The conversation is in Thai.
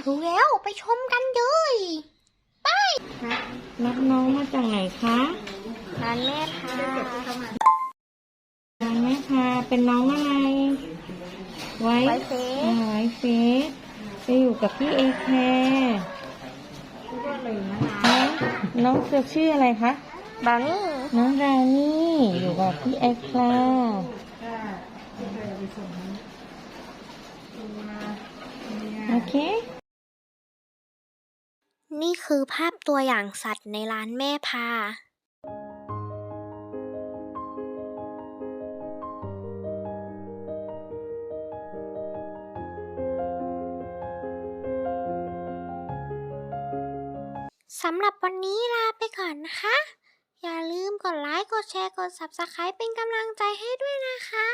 ากรู้แล้วไปชมกันเลยไปรับน้องมาจากไหนคะร้านแม่ค่ะร้านแม่ค่เป็นน้องอะไรไว้ไว้เฟสไว้เฟสไปอยู่กับพี่เอแคร์น้องเสือชื่ออะไรคะบานี่น้องรานี่อยู่กับพี่เอแคร์โอเค นี่คือภาพตัวอย่างสัตว์ในร้านแม่พา สำหรับวันนี้ลาไปก่อนนะคะ อย่าลืมกดไลค์ กดแชร์ กด Subscribe เป็นกำลังใจให้ด้วยนะคะ